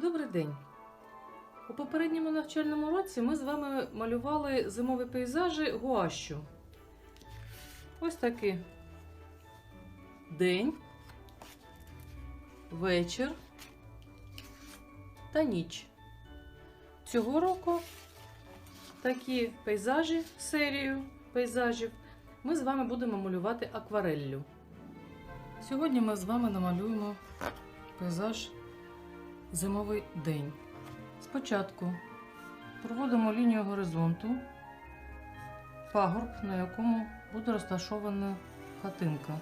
Добрий день! У попередньому навчальному році ми з вами малювали зимові пейзажі гуащу. Ось такий день, вечір та ніч. Цього року такі пейзажі, серію пейзажів, ми з вами будемо малювати аквареллю. Сьогодні ми з вами намалюємо пейзаж Зимовий день. Спочатку проводимо лінію горизонту, пагорб, на якому буде розташована хатинка.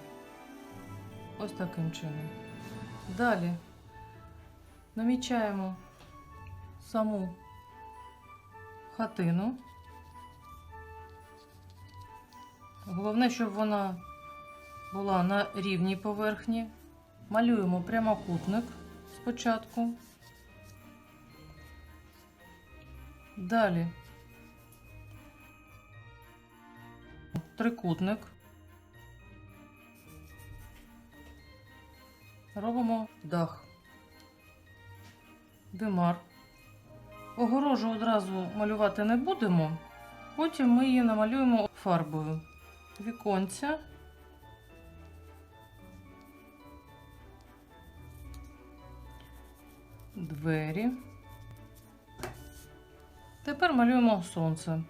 Ось таким чином. Далі намічаємо саму хатину. Головне, щоб вона була на рівній поверхні. Малюємо прямокутник спочатку. Далі трикутник. Робимо дах. Димар. Огорожу одразу малювати не будемо. Потім ми її намалюємо фарбою. Віконця. Двері. Тепер малюємо сонце.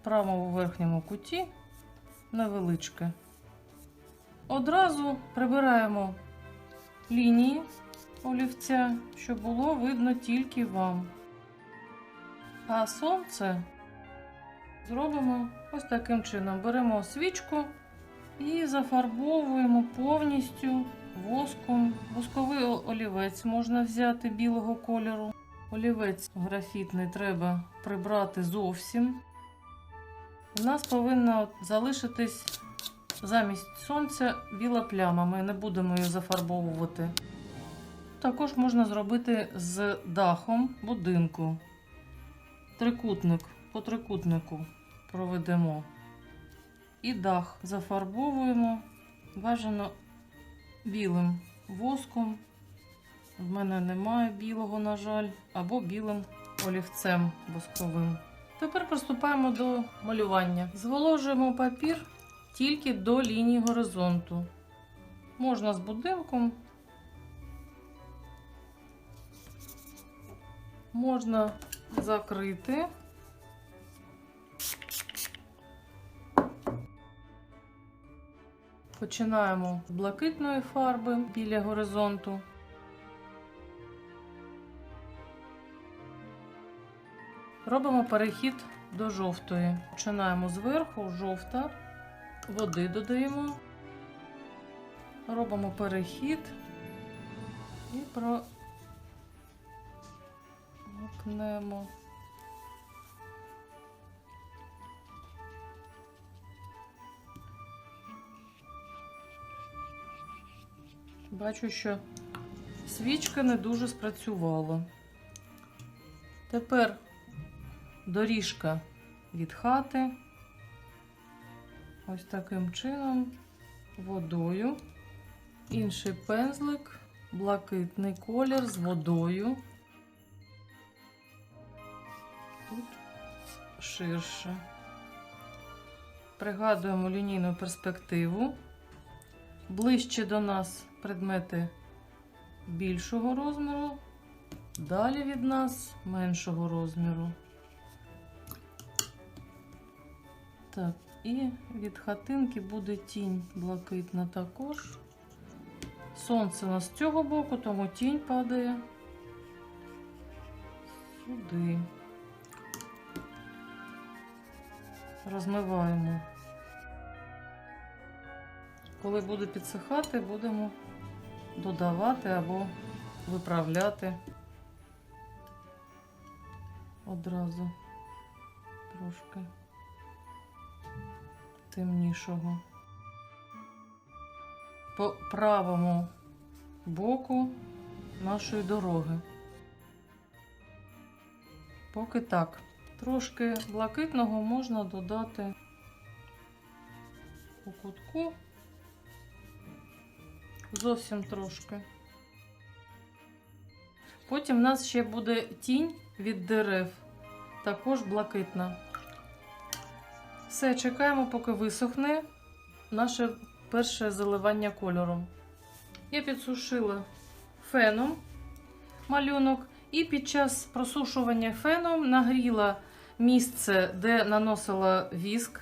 В правому верхньому куті невеличке. Одразу прибираємо лінії олівця, щоб було видно тільки вам. А сонце зробимо ось таким чином. Беремо свічку і зафарбовуємо повністю воском. Восковий олівець можна взяти білого кольору. Олівець графітний треба прибрати зовсім. У нас повинна залишитись замість сонця біла пляма. Ми не будемо її зафарбовувати. Також можна зробити з дахом будинку. Трикутник по трикутнику проведемо. І дах зафарбовуємо бажано білим воском. В мене немає білого, на жаль, або білим олівцем восковим. Тепер приступаємо до малювання. Зволожуємо папір тільки до лінії горизонту. Можна з будинком, можна закрити. Починаємо з блакитної фарби біля горизонту. Робимо перехід до жовтої. Починаємо зверху, жовта, води додаємо, робимо перехід і промокнемо. Бачу, що свічка не дуже спрацювала. Тепер доріжка від хати. Ось таким чином, водою. Інший пензлик, блакитний колір з водою. Тут ширше. Пригадуємо лінійну перспективу. Ближче до нас предмети більшого розміру, далі від нас меншого розміру. Так, і від хатинки буде тінь блакитна також. Сонце у нас з цього боку, тому тінь падає сюди. Розмиваємо. Коли буде підсихати, будемо додавати або виправляти одразу трошки темнішого. По правому боку нашої дороги. Поки так. Трошки блакитного можна додати у кутку. Зовсім трошки. Потім в нас ще буде тінь від дерев, також блакитна. Все, чекаємо, поки висохне наше перше заливання кольором. Я підсушила феном малюнок і під час просушування феном нагріла місце, де наносила віск,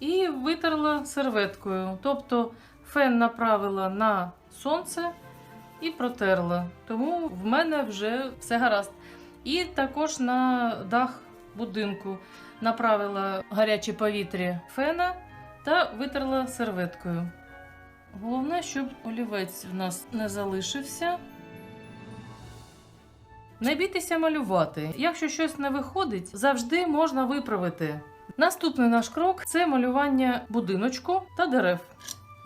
і витерла серветкою. Тобто фен направила на сонце і протерла. Тому в мене вже все гаразд. І також на дах будинку направила гаряче повітря фена та витерла серветкою. Головне, щоб олівець в нас не залишився. Не бійтеся малювати. Якщо щось не виходить, завжди можна виправити. Наступний наш крок це малювання будиночку та дерев.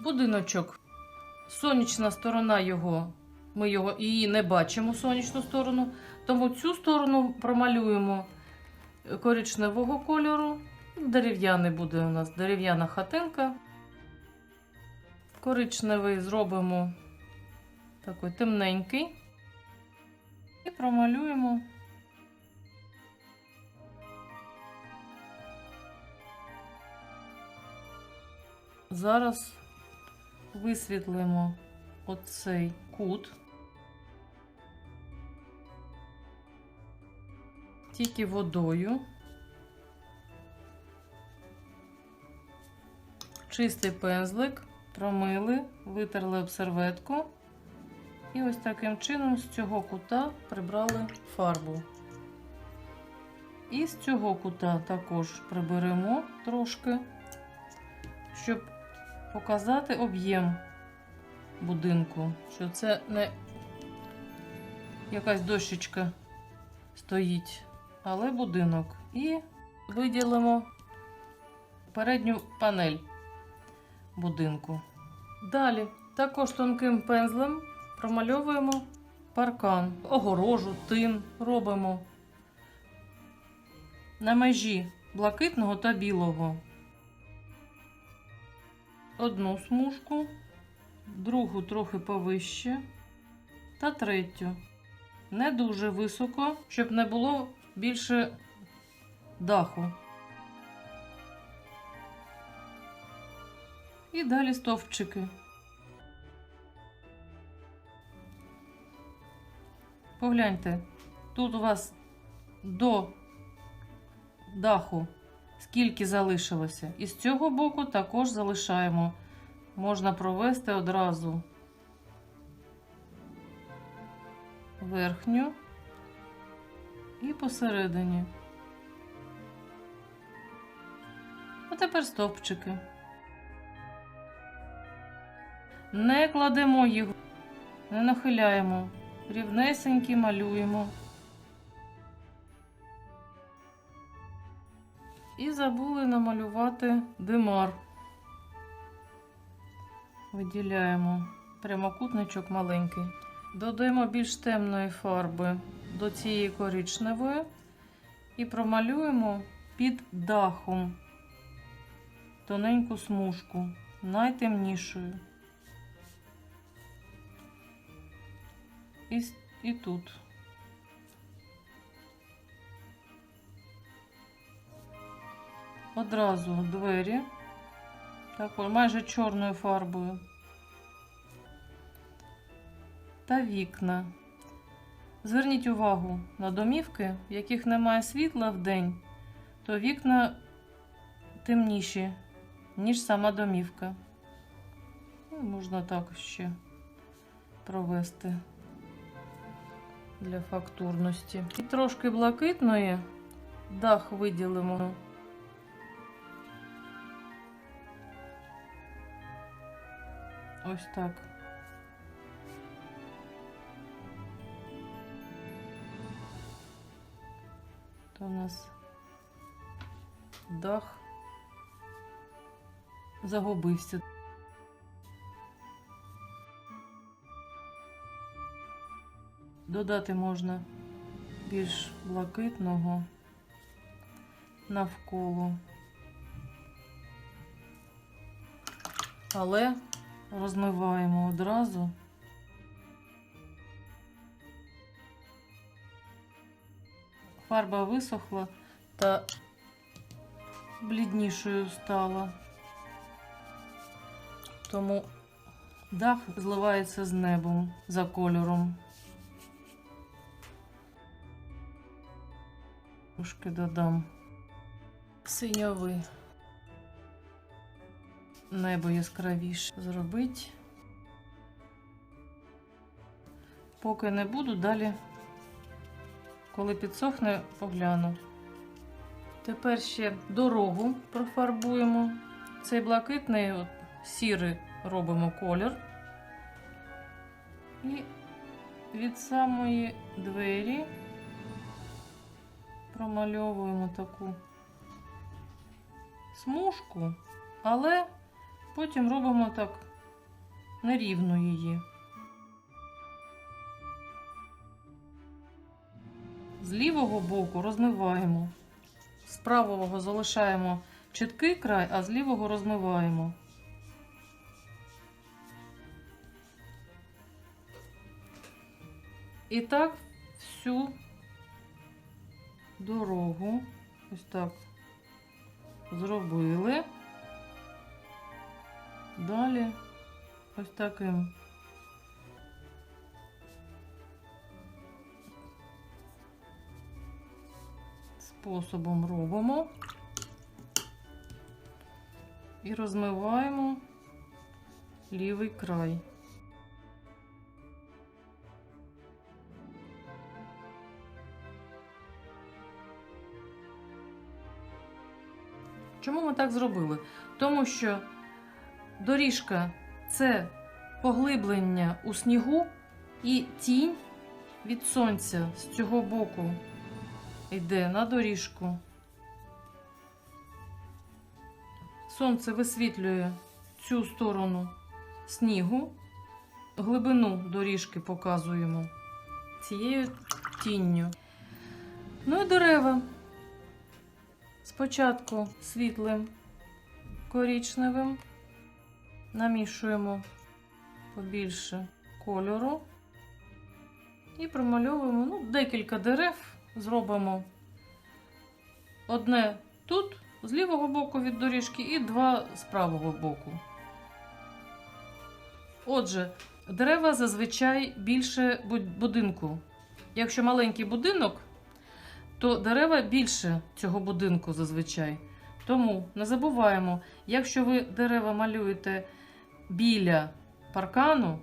Будиночок, сонячна сторона його, ми його її не бачимо, сонячну сторону, тому цю сторону промалюємо коричневого кольору. Дерев'яний буде у нас дерев'яна хатинка. Коричневий зробимо такий темненький. І промалюємо. Зараз висвітлимо оцей кут. Тільки водою. Чистий пензлик, промили, витерли об серветку. І ось таким чином з цього кута прибрали фарбу. І з цього кута також приберемо трошки, щоб показати об'єм будинку, що це не якась дощечка стоїть, але будинок. І виділимо передню панель будинку. Далі також тонким пензлем промальовуємо паркан, огорожу, тин робимо на межі блакитного та білого. Одну смужку, другу трохи повище та третю. Не дуже високо, щоб не було більше даху. І далі стовпчики. Погляньте, тут у вас до даху скільки залишилося. І з цього боку також залишаємо. Можна провести одразу верхню і посередині. А тепер стовпчики. Не кладемо їх, не нахиляємо рівнесенькі малюємо. І забули намалювати димар. Виділяємо прямокутничок маленький. Додаємо більш темної фарби до цієї коричневої і промалюємо під дахом тоненьку смужку, найтемнішою. І, і тут. Одразу двері, також майже чорною фарбою. Та вікна. Зверніть увагу на домівки, в яких немає світла в день, то вікна темніші, ніж сама домівка. Ну, Можна так ще провести для фактурності. І трошки блакитної дах виділимо. Ось так. То у нас дах загубився. Додати можна більш блакитного навколо. Але розмиваємо одразу. фарба висохла та бліднішою стала. Тому дах зливається з небом за кольором. Трошки додам синьовий. Небо яскравіше зробить. Поки не буду, далі, коли підсохне, погляну. Тепер ще дорогу профарбуємо. Цей блакитний, от, сірий робимо колір. І від самої двері промальовуємо таку смужку, але потім робимо так нерівно її. З лівого боку розмиваємо. З правого залишаємо чіткий край, а з лівого розмиваємо. І так всю дорогу. Ось так зробили. Далі ось таким способом робимо і розмиваємо лівий край. Чому ми так зробили? Тому що доріжка це поглиблення у снігу і тінь від сонця з цього боку йде на доріжку. Сонце висвітлює цю сторону снігу, глибину доріжки показуємо цією тінню. Ну і дерева. Спочатку світлим коричневим намішуємо побільше кольору і промальовуємо ну, декілька дерев, зробимо одне тут, з лівого боку від доріжки, і два з правого боку. Отже, дерева зазвичай більше будинку. Якщо маленький будинок, то дерева більше цього будинку зазвичай. Тому не забуваємо, якщо ви дерева малюєте біля паркану,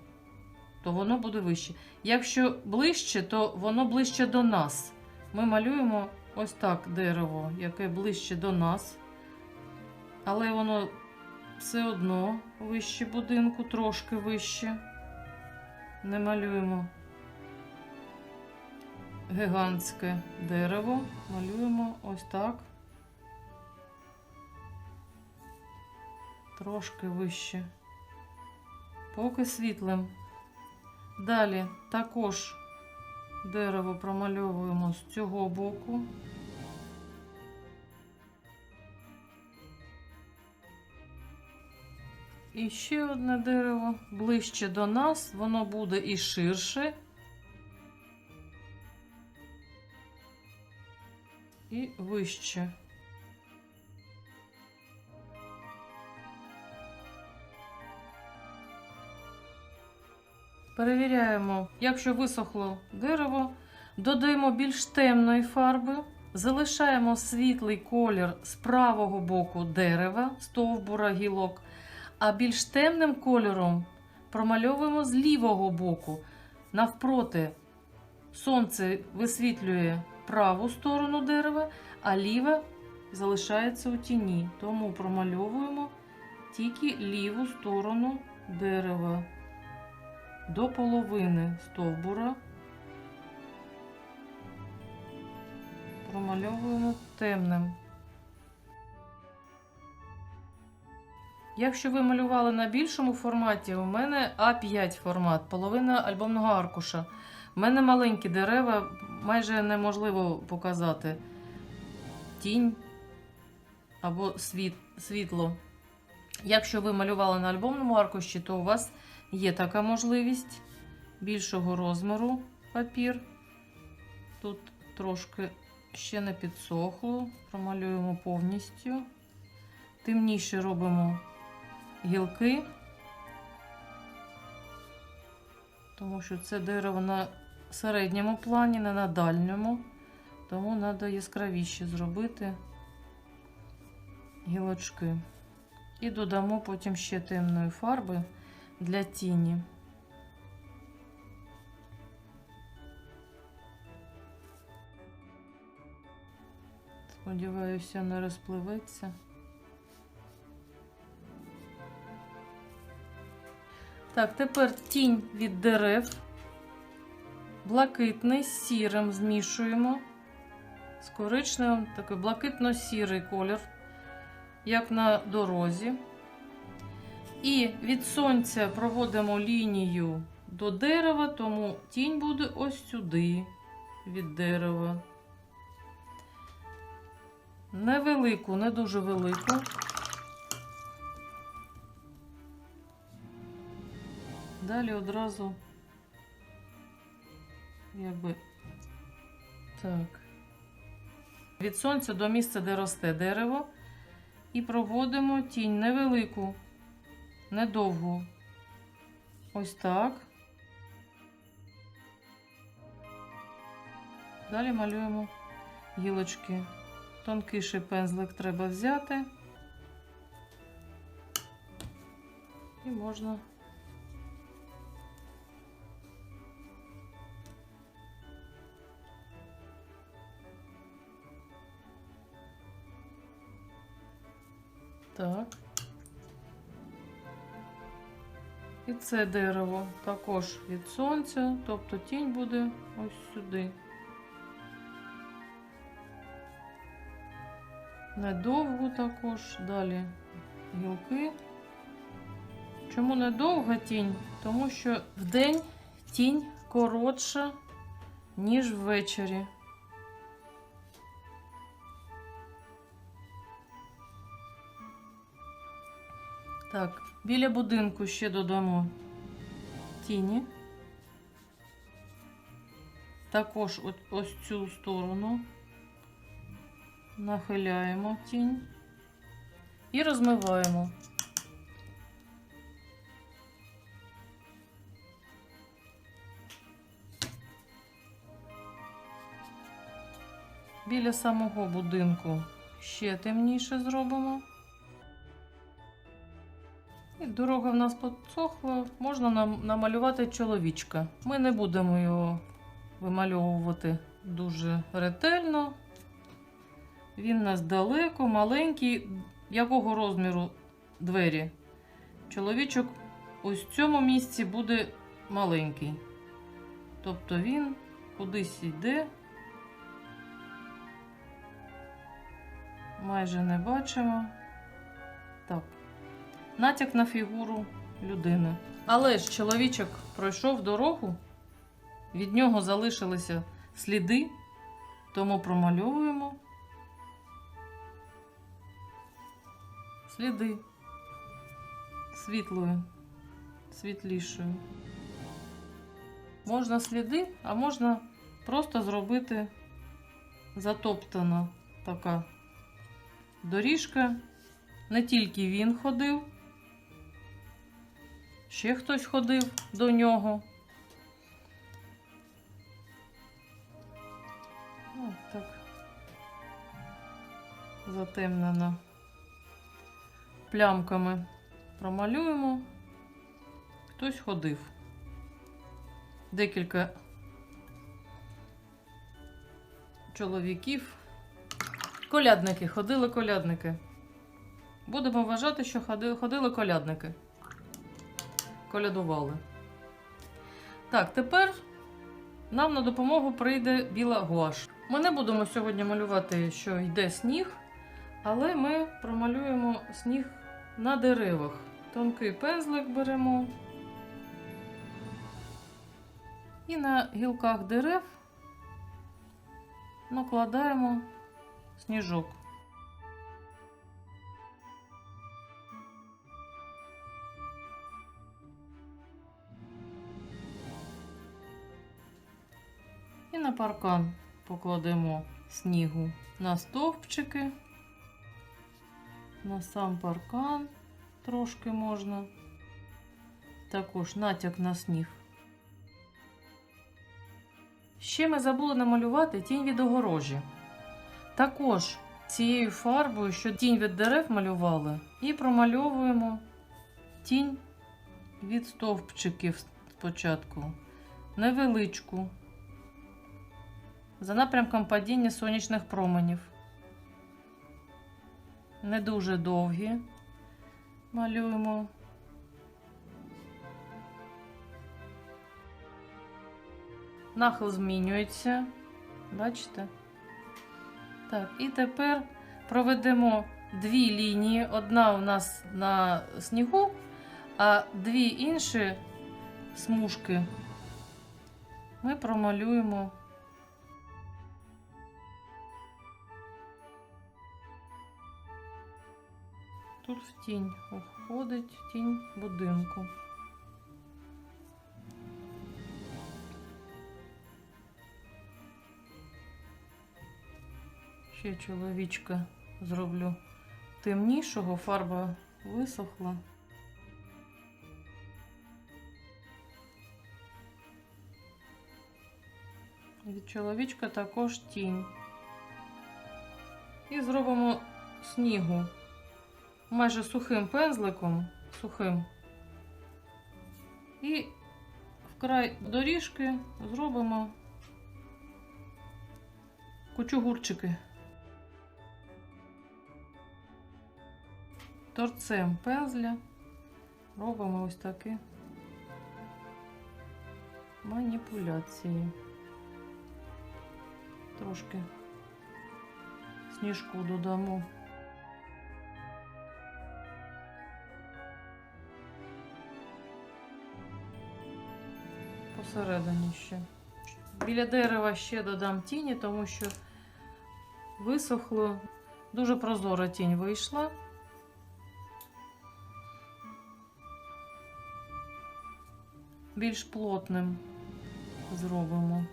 то воно буде вище. Якщо ближче, то воно ближче до нас. Ми малюємо ось так дерево, яке ближче до нас. Але воно все одно вище будинку, трошки вище. Не малюємо гігантське дерево. Малюємо ось так. Трошки вище. Поки світлим. Далі також дерево промальовуємо з цього боку. І ще одне дерево ближче до нас, воно буде і ширше. І вище. Перевіряємо, якщо висохло дерево, додаємо більш темної фарби, залишаємо світлий колір з правого боку дерева, стовбура, гілок, а більш темним кольором промальовуємо з лівого боку. Навпроти, сонце висвітлює праву сторону дерева, а ліве залишається у тіні. Тому промальовуємо тільки ліву сторону дерева до половини стовбура. Промальовуємо темним. Якщо ви малювали на більшому форматі, у мене А5 формат, половина альбомного аркуша. У мене маленькі дерева, майже неможливо показати тінь або світ, світло. Якщо ви малювали на альбомному аркуші, то у вас є така можливість більшого розміру папір. Тут трошки ще не підсохло, промалюємо повністю. Темніше робимо гілки, тому що це дерево на середньому плані, не на дальньому, тому треба яскравіше зробити гілочки. І додамо потім ще темної фарби для тіні. Сподіваюся, не розпливеться. Так, тепер тінь від дерев. Блакитний з сірим змішуємо. З коричневим такий блакитно-сірий колір, як на дорозі. І від сонця проводимо лінію до дерева, тому тінь буде ось сюди від дерева. Невелику, не дуже велику. Далі одразу якби так. Від сонця до місця, де росте дерево, і проводимо тінь невелику, недовгу. Ось так. Далі малюємо гілочки. Тонкіший пензлик треба взяти. І можна Так. І це дерево також від сонця, тобто тінь буде ось сюди. Недовго також, далі гілки. Чому недовга тінь? Тому що вдень тінь коротша, ніж ввечері. Так, біля будинку ще додамо тіні. Також ось цю сторону нахиляємо тінь і розмиваємо. Біля самого будинку ще темніше зробимо. І дорога в нас підсохла, можна нам намалювати чоловічка. Ми не будемо його вимальовувати дуже ретельно. Він у нас далеко, маленький. Якого розміру двері? Чоловічок ось в цьому місці буде маленький. Тобто він кудись йде. Майже не бачимо. Так натяк на фігуру людини. Але ж чоловічок пройшов дорогу, від нього залишилися сліди, тому промальовуємо сліди світлою, світлішою. Можна сліди, а можна просто зробити затоптана така доріжка. Не тільки він ходив. Ще хтось ходив до нього. Ось так. Затемнено плямками промалюємо. Хтось ходив. Декілька чоловіків. Колядники, ходили колядники. Будемо вважати, що ходили колядники колядували. Так, тепер нам на допомогу прийде біла гуаш. Ми не будемо сьогодні малювати, що йде сніг, але ми промалюємо сніг на деревах. Тонкий пензлик беремо. І на гілках дерев накладаємо сніжок. Паркан покладемо снігу на стовпчики, на сам паркан трошки можна. Також натяк на сніг. Ще ми забули намалювати тінь від огорожі. Також цією фарбою, що тінь від дерев малювали, і промальовуємо тінь від стовпчиків спочатку. Невеличку. За напрямком падіння сонячних променів. Не дуже довгі. Малюємо. Нахил змінюється. Бачите? Так, і тепер проведемо дві лінії. Одна у нас на снігу, а дві інші смужки ми промалюємо. Тут в тінь уходить тінь будинку. Ще чоловічка зроблю темнішого, фарба висохла. Від чоловічка також тінь. І зробимо снігу майже сухим пензликом, сухим. І в край доріжки зробимо кучугурчики. Торцем пензля робимо ось такі маніпуляції. Трошки сніжку додамо. Посередині ще. Біля дерева ще додам тіні, тому що висохло. Дуже прозора тінь вийшла. Більш плотним зробимо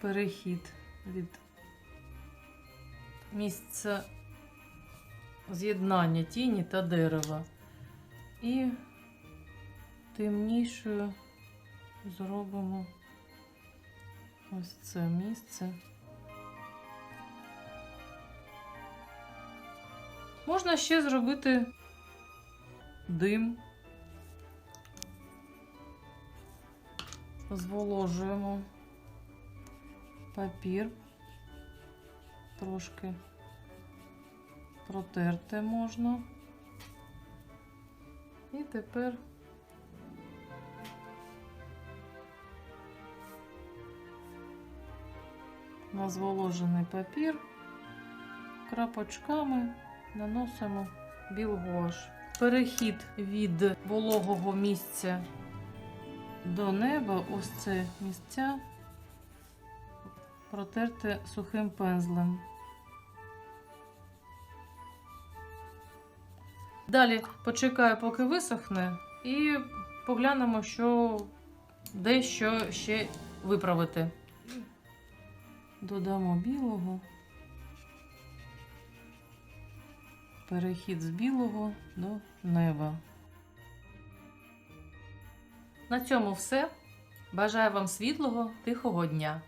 перехід від місця з'єднання тіні та дерева. І темнішою зробимо ось це місце. Можна ще зробити дим. Зволожуємо папір, трошки протерти можна. І тепер на зволожений папір крапочками наносимо білгуаш. Перехід від вологого місця до неба, ось це місця протерти сухим пензлем. Далі почекаю, поки висохне, і поглянемо, що де що ще виправити. Додамо білого. Перехід з білого до неба. На цьому все. Бажаю вам світлого, тихого дня!